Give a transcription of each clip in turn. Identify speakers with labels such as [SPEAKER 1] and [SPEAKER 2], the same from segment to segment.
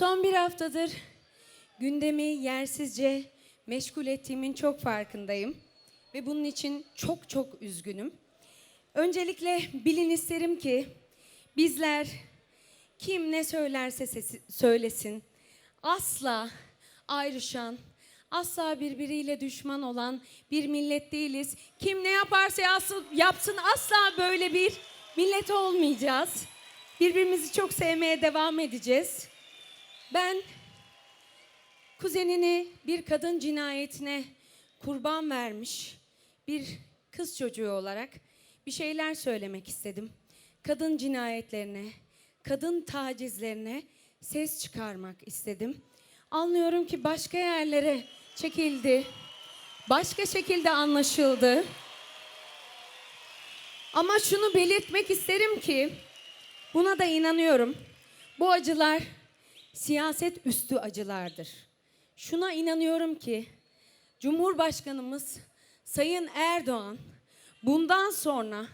[SPEAKER 1] Son bir haftadır gündemi yersizce meşgul ettiğimin çok farkındayım. Ve bunun için çok çok üzgünüm. Öncelikle bilin isterim ki bizler kim ne söylerse sesi- söylesin asla ayrışan, asla birbiriyle düşman olan bir millet değiliz. Kim ne yaparsa yapsın, asla böyle bir millet olmayacağız. Birbirimizi çok sevmeye devam edeceğiz. Ben kuzenini bir kadın cinayetine kurban vermiş bir kız çocuğu olarak bir şeyler söylemek istedim. Kadın cinayetlerine, kadın tacizlerine ses çıkarmak istedim. Anlıyorum ki başka yerlere çekildi. Başka şekilde anlaşıldı. Ama şunu belirtmek isterim ki buna da inanıyorum. Bu acılar siyaset üstü acılardır. Şuna inanıyorum ki Cumhurbaşkanımız Sayın Erdoğan bundan sonra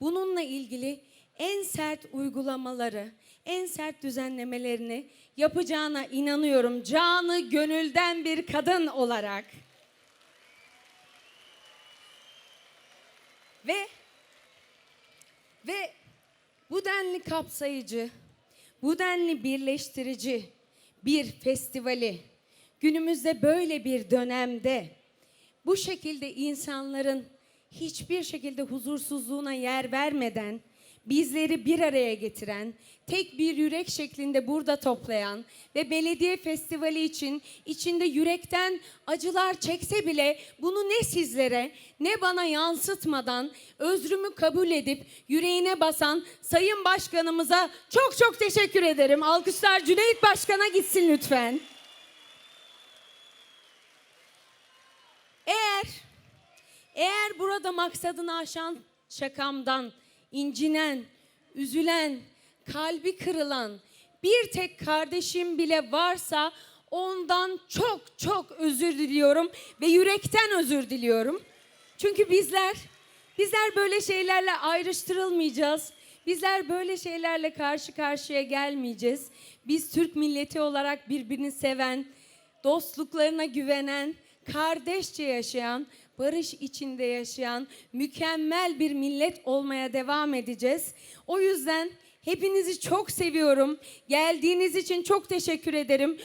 [SPEAKER 1] bununla ilgili en sert uygulamaları, en sert düzenlemelerini yapacağına inanıyorum. Canı gönülden bir kadın olarak. Ve ve bu denli kapsayıcı, bu denli birleştirici bir festivali günümüzde böyle bir dönemde bu şekilde insanların hiçbir şekilde huzursuzluğuna yer vermeden bizleri bir araya getiren, tek bir yürek şeklinde burada toplayan ve belediye festivali için içinde yürekten acılar çekse bile bunu ne sizlere ne bana yansıtmadan özrümü kabul edip yüreğine basan Sayın Başkanımıza çok çok teşekkür ederim. Alkışlar Cüneyt Başkan'a gitsin lütfen. Eğer eğer burada maksadını aşan şakamdan incinen, üzülen, kalbi kırılan bir tek kardeşim bile varsa ondan çok çok özür diliyorum ve yürekten özür diliyorum. Çünkü bizler bizler böyle şeylerle ayrıştırılmayacağız. Bizler böyle şeylerle karşı karşıya gelmeyeceğiz. Biz Türk milleti olarak birbirini seven, dostluklarına güvenen, kardeşçe yaşayan, barış içinde yaşayan mükemmel bir millet olmaya devam edeceğiz. O yüzden hepinizi çok seviyorum. Geldiğiniz için çok teşekkür ederim.